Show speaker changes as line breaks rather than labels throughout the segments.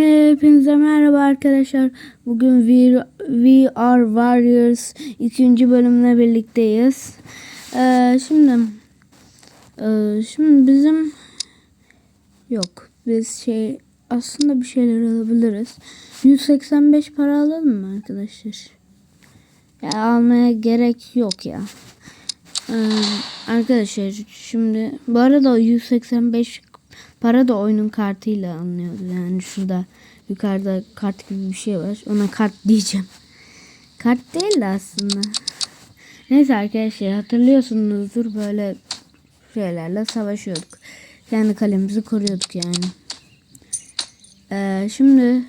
Hepinize merhaba arkadaşlar. Bugün We, We Are Warriors ikinci bölümle birlikteyiz. Ee, şimdi e, şimdi bizim yok biz şey aslında bir şeyler alabiliriz. 185 para alalım mı arkadaşlar? Ya almaya gerek yok ya. Ee, arkadaşlar şimdi bu arada o 185 para da oyunun kartıyla alınıyordu. Yani şurada yukarıda kart gibi bir şey var. Ona kart diyeceğim. Kart değil de aslında. Neyse arkadaşlar hatırlıyorsunuzdur böyle şeylerle savaşıyorduk. Kendi kalemizi koruyorduk yani. Ee, şimdi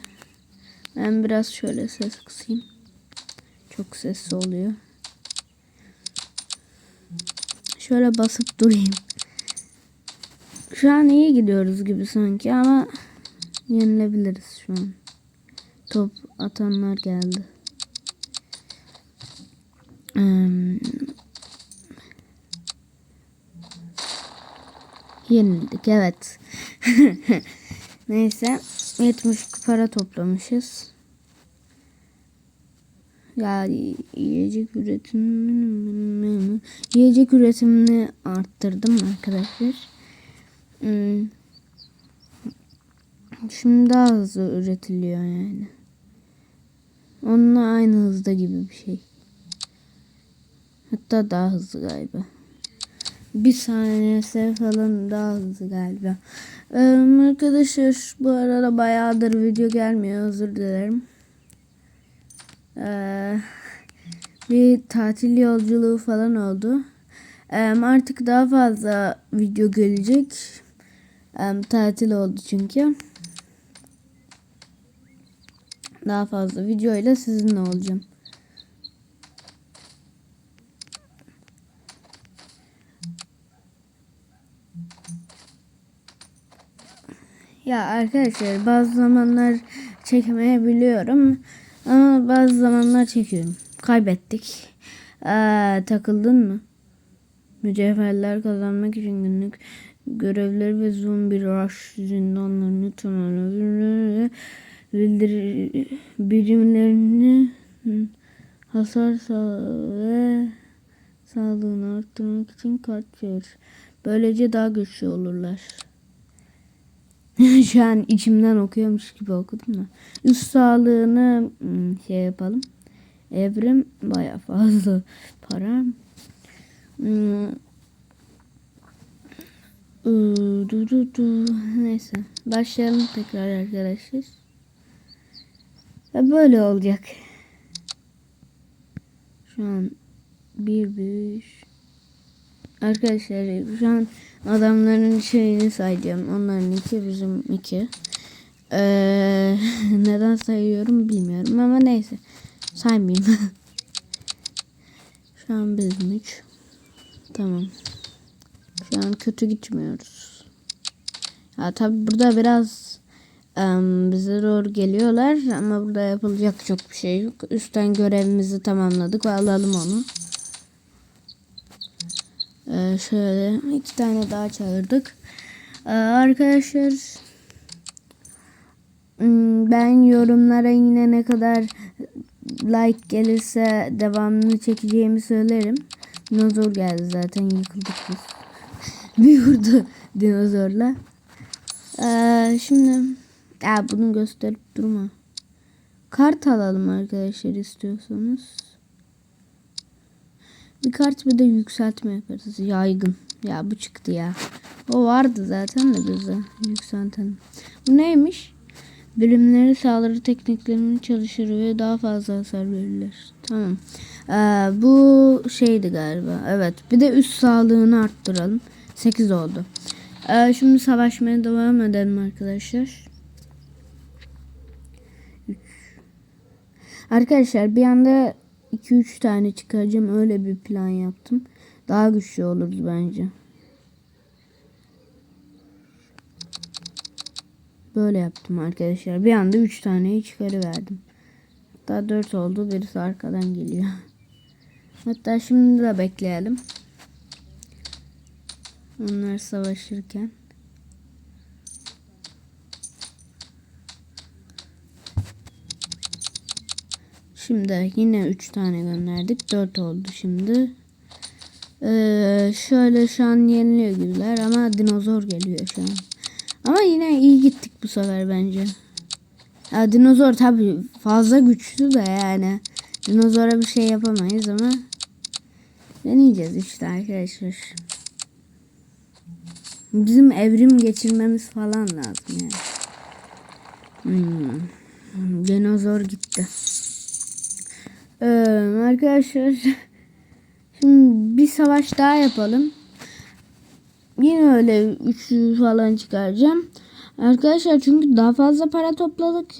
ben biraz şöyle ses kısayım. Çok sesli oluyor. Şöyle basıp durayım. Şu an iyi gidiyoruz gibi sanki ama yenilebiliriz şu an. Top atanlar geldi. Hmm. Yenildik evet. Neyse 70 para toplamışız. Ya yiyecek üretimini yiyecek üretimini arttırdım arkadaşlar. Hmm. Şimdi daha hızlı üretiliyor yani. Onunla aynı hızda gibi bir şey. Hatta daha hızlı galiba. Bir saniyesi falan daha hızlı galiba. Ee, arkadaşlar bu arada bayağıdır video gelmiyor. Özür dilerim. Ee, bir tatil yolculuğu falan oldu. Ee, artık daha fazla video gelecek. Ee, tatil oldu çünkü. Daha fazla video ile sizinle olacağım. Ya arkadaşlar bazı zamanlar çekmeyebiliyorum ama bazı zamanlar çekiyorum. Kaybettik. Aa, takıldın mı? Mücevherler kazanmak için günlük görevleri ve zombi rush zindanlarını tamamladı. Birimlerini hasar ve sağlığını arttırmak için kart verir. Böylece daha güçlü olurlar. Şu an içimden okuyormuş gibi okudum da. Üst sağlığını hmm, şey yapalım. Evrim baya fazla para. Du, du, du. Neyse. Başlayalım tekrar arkadaşlar. Ve böyle olacak. Şu an bir bir Arkadaşlar şu an adamların şeyini sayacağım. Onların iki bizim iki. Ee, neden sayıyorum bilmiyorum ama neyse. Saymayayım. şu an bizim üç. Tamam. Şu an kötü gitmiyoruz. Ya tabi burada biraz um, bize doğru geliyorlar ama burada yapılacak çok bir şey yok. Üstten görevimizi tamamladık ve alalım onu. Ee, şöyle iki tane daha çağırdık. Ee, arkadaşlar hmm, ben yorumlara yine ne kadar like gelirse devamını çekeceğimi söylerim. Dinozor geldi zaten yıkıldık biz. Bir vurdu dinozorla. Ee, şimdi ya bunu gösterip durma. Kart alalım arkadaşlar istiyorsanız. Bir kart bir de yükseltme yaparız. Yaygın. Ya bu çıktı ya. O vardı zaten de bize. Yükseltelim. Bu neymiş? Bilimleri saldırı tekniklerini çalışır ve daha fazla hasar verirler. Tamam. Ee, bu şeydi galiba. Evet. Bir de üst sağlığını arttıralım. 8 oldu. Ee, şimdi savaşmaya devam edelim arkadaşlar. 3 Arkadaşlar bir anda 2-3 tane çıkaracağım. Öyle bir plan yaptım. Daha güçlü oluruz bence. Böyle yaptım arkadaşlar. Bir anda 3 taneyi çıkarıverdim. Hatta 4 oldu. Birisi arkadan geliyor. Hatta şimdi de bekleyelim. Onlar savaşırken. Şimdi yine 3 tane gönderdik. 4 oldu şimdi. Ee, şöyle şu an yeniliyor gibiler ama dinozor geliyor şu an. Ama yine iyi gittik bu sefer bence. Ya, dinozor tabi fazla güçlü de yani. Dinozora bir şey yapamayız ama deneyeceğiz işte arkadaşlar. Bizim evrim geçirmemiz falan lazım yani. Hmm. Dinozor gitti. Ee, arkadaşlar şimdi bir savaş daha yapalım. Yine öyle 300 falan çıkaracağım. Arkadaşlar çünkü daha fazla para topladık.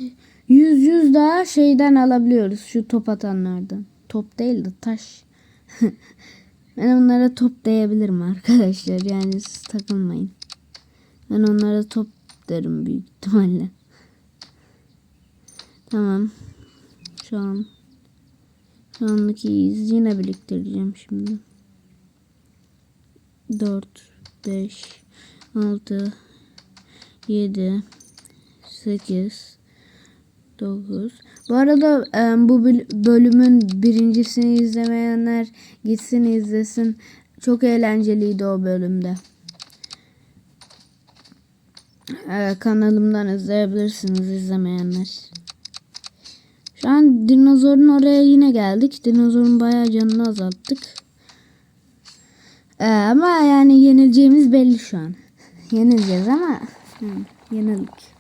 100 100 daha şeyden alabiliyoruz şu top atanlardan. Top değil de taş. ben onlara top diyebilirim arkadaşlar. Yani siz takılmayın. Ben onlara top derim büyük ihtimalle. Tamam. Şu an şu anlık iyiyiz. Yine biriktireceğim şimdi. 4 5 6 7 8 9 Bu arada e, bu bölümün birincisini izlemeyenler gitsin izlesin. Çok eğlenceliydi o bölümde. E, kanalımdan izleyebilirsiniz izlemeyenler. Şu an dinozorun oraya yine geldik. Dinozorun bayağı canını azalttık. Ee, ama yani yenileceğimiz belli şu an. Yenileceğiz ama hı, yenildik.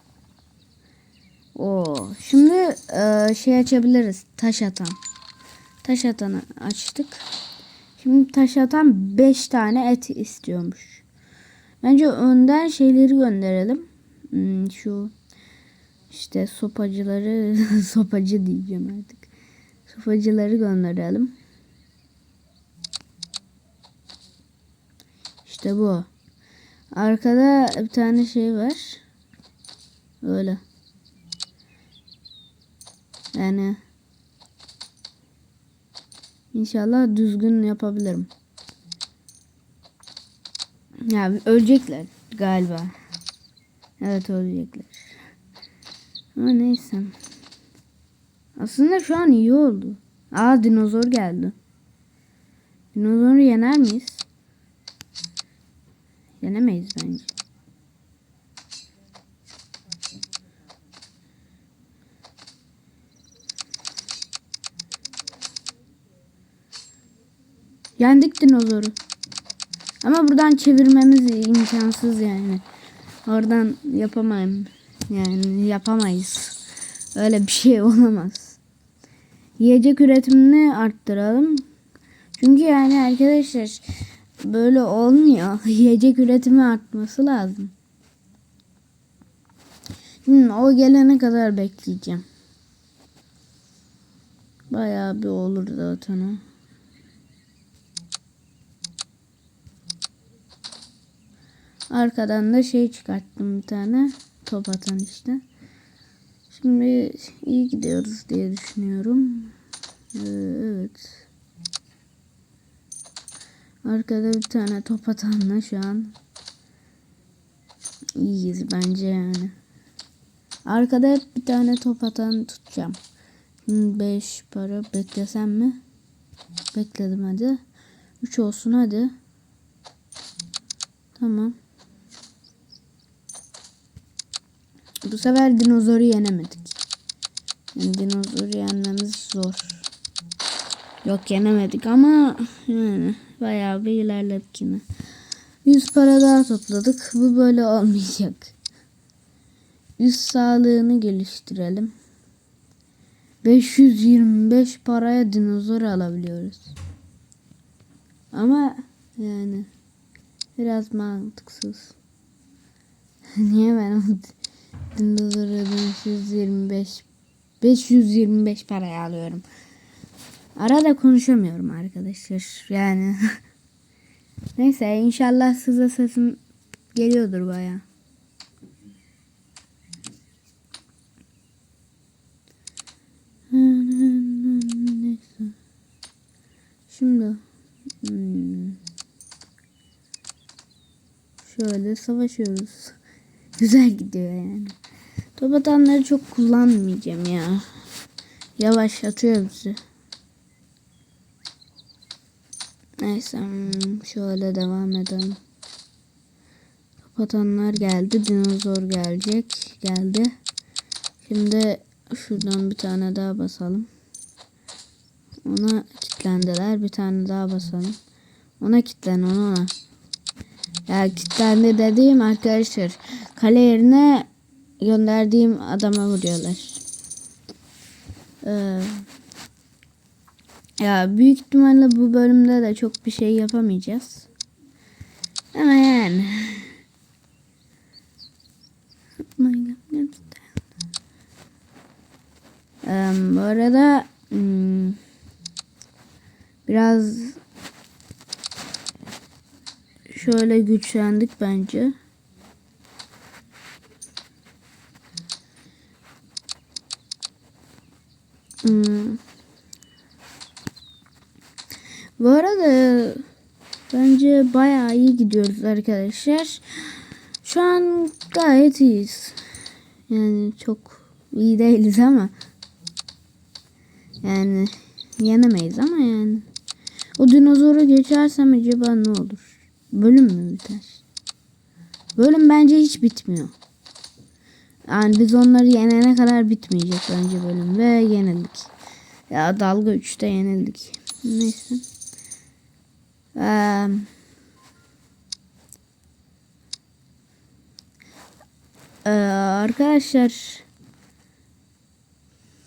Oo, şimdi e, şey açabiliriz. Taş atan. Taş atanı açtık. Şimdi taş atan 5 tane et istiyormuş. Bence önden şeyleri gönderelim. Hmm, şu işte sopacıları sopacı diyeceğim artık. Sopacıları gönderelim. İşte bu. Arkada bir tane şey var. Böyle. Yani İnşallah düzgün yapabilirim. Ya ölecekler galiba. Evet ölecekler. Ama neyse. Aslında şu an iyi oldu. Aa dinozor geldi. Dinozoru yener miyiz? Yenemeyiz bence. Yendik dinozoru. Ama buradan çevirmemiz imkansız yani. Oradan yapamayım. Yani yapamayız. Öyle bir şey olamaz. Yiyecek üretimini arttıralım. Çünkü yani arkadaşlar böyle olmuyor. Yiyecek üretimi artması lazım. Şimdi o gelene kadar bekleyeceğim. Bayağı bir olur zaten o. Arkadan da şey çıkarttım bir tane. Top atan işte. Şimdi iyi gidiyoruz diye düşünüyorum. Ee, evet. Arkada bir tane top atanla şu an iyiyiz bence yani. Arkada hep bir tane top atan tutacağım. 5 para beklesem mi? Bekledim hadi. 3 olsun hadi. Tamam. Bu sefer dinozoru yenemedik. Yani dinozoru yenmemiz zor. Yok yenemedik ama yani bayağı bir ilerledik yine. 100 para daha topladık. Bu böyle olmayacak. Yüz sağlığını geliştirelim. 525 paraya dinozor alabiliyoruz. Ama yani biraz mantıksız. Niye ben dinozoru 525 525 paraya alıyorum. Arada konuşamıyorum arkadaşlar. Yani neyse inşallah size sesim geliyordur baya. Şimdi hmm, şöyle savaşıyoruz. Güzel gidiyor yani. Top atanları çok kullanmayacağım ya. yavaşlatıyor bizi. Neyse hmm, şöyle devam edelim. Kapatanlar geldi. Dinozor gelecek. Geldi. Şimdi şuradan bir tane daha basalım. Ona kilitlendiler. Bir tane daha basalım. Ona kilitlen ona ona. Ya kilitlendi dediğim arkadaşlar. Kale yerine gönderdiğim adama vuruyorlar. Ee, ya büyük ihtimalle bu bölümde de çok bir şey yapamayacağız. Ama yani. My God. Ee, bu arada hmm, biraz şöyle güçlendik bence. Hmm. Bu arada bence bayağı iyi gidiyoruz arkadaşlar. Şu an gayet iyiyiz. Yani çok iyi değiliz ama yani yenemeyiz ama yani. O dinozoru geçersem acaba ne olur? Bölüm mü biter? Bölüm bence hiç bitmiyor. Yani biz onları yenene kadar bitmeyecek bence bölüm ve yenildik. Ya dalga 3'te yenildik. Neyse. Ee, arkadaşlar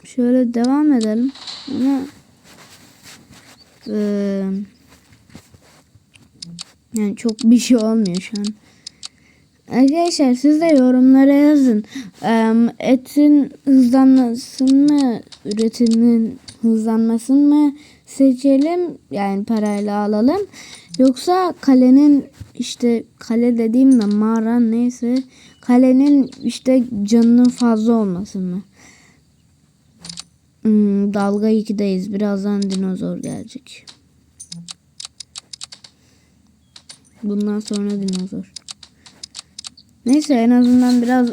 şöyle devam edelim ama ee, yani çok bir şey olmuyor şu an. Arkadaşlar siz de yorumlara yazın. Etin hızlanmasın mı, üretimin hızlanmasın mı seçelim yani parayla alalım. Yoksa kalenin işte kale dediğimde mağara neyse kalenin işte canının fazla olması mı? Hmm, dalga 2'deyiz. Birazdan dinozor gelecek. Bundan sonra dinozor. Neyse en azından biraz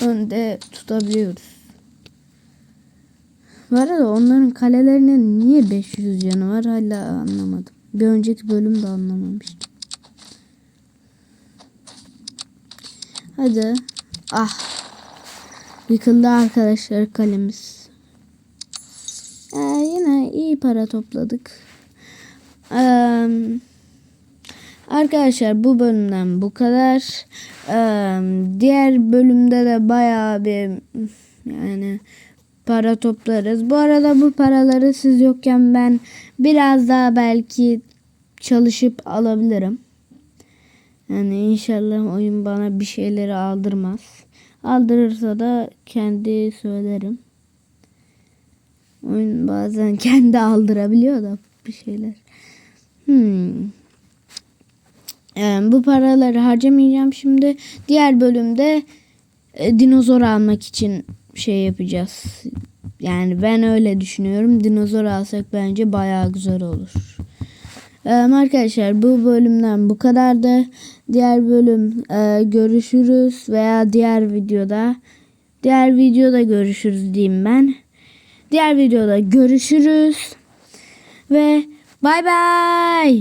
önde tutabiliyoruz. Bu arada onların kalelerinin niye 500 canı var hala anlamadım. Bir önceki bölümde anlamamıştım. Hadi. Ah. Yıkıldı arkadaşlar kalemiz. Ee, yine iyi para topladık. Ee, arkadaşlar bu bölümden bu kadar. Ee, diğer bölümde de bayağı bir yani para toplarız. Bu arada bu paraları siz yokken ben biraz daha belki çalışıp alabilirim. Yani inşallah oyun bana bir şeyleri aldırmaz. Aldırırsa da kendi söylerim. Oyun bazen kendi aldırabiliyor da bir şeyler. Hmm. Yani bu paraları harcamayacağım şimdi. Diğer bölümde e, dinozor almak için şey yapacağız. Yani ben öyle düşünüyorum. Dinozor alsak bence bayağı güzel olur. Ee, arkadaşlar bu bölümden bu kadar da diğer bölüm e, görüşürüz veya diğer videoda diğer videoda görüşürüz diyeyim ben. Diğer videoda görüşürüz ve bay bay.